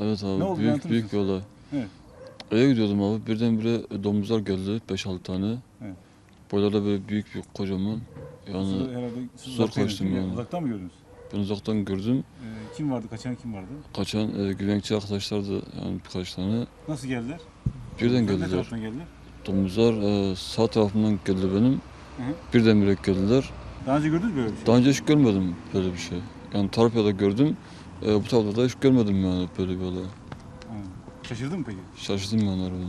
Evet abi Ne oldu, büyük büyük bir olay. Evet. Eve gidiyordum abi birdenbire domuzlar geldi 5-6 tane. Evet. Boylarda böyle büyük büyük kocaman. Siz Yani herhalde siz zor uzaktaydınız kaçtım mi? yani. Uzaktan mı gördünüz? ben uzaktan gördüm. Ee, kim vardı? Kaçan kim vardı? Kaçan e, güvenlikçi arkadaşlardı yani birkaç tane. Nasıl geldiler? Birden Ne geldiler. taraftan geldiler? Domuzlar e, sağ tarafımdan geldi benim. Hı hı. Birdenbire geldiler. Daha önce gördünüz mü böyle bir şey? Daha önce hiç görmedim böyle bir şey. Yani Tarpya'da gördüm. E, bu tarafta da hiç görmedim yani böyle bir olay. Şaşırdın mı peki? Şaşırdım yani harbiden.